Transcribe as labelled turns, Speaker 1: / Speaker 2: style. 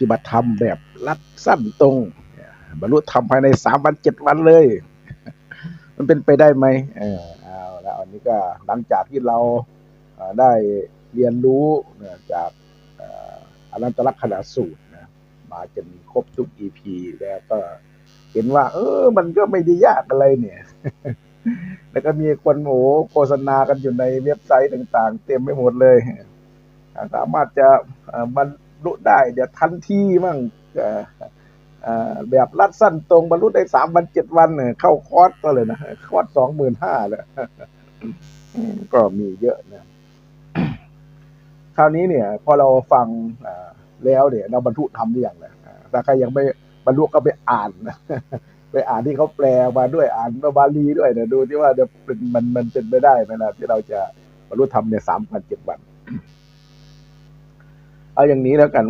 Speaker 1: ฏิบัติธรรมแบบรัดสั้นตรง บรรลุธรรมภายในสามวันเจ็ดวันเลย มันเป็นไปได้ไหมเออเอาแล้วอันนี้ก็หลังจากที่เราได้เรียนรู้จากอนันตลักษณะสูตรนะมาจนครบทุก EP แล้วก็เห็นว่า เออ มันก็ไม่ได้ยากอะไรเนี่ย แล้วก็มีคนโอ้โหโฆษณากันอยู่ในเว็บไซต์ต่าง ๆ เต็มไปหมดเลย สามารถจะเอ่อบรร ได้ เดี๋ยวทันทีมั่งแบบรัดสั้นตรงบรรลุได้สามวันเจ็ดวันเนี่ยเข้าคอร์สก็เลยนะคอร์สสองหมื่นห้าเลยก็มีเยอะนะคราวนี้เนี่ย พอเราฟังแล้วเนี่ย เราบรรลุธรรมหรือยังนะอ่าถ้าใครยังไม่บรรลุก็ไปอ่านนะไปอ่านที่เขาแปลมาด้วยอ่านบาลีด้วยเนี่ยดูที่ว่าจะเป็นมันมันเป็นไปได้ไหมนะที่เราจะบรรลุธรรมในสามวันเจ็ดวัน เอาอย่างนี้แล้วกัน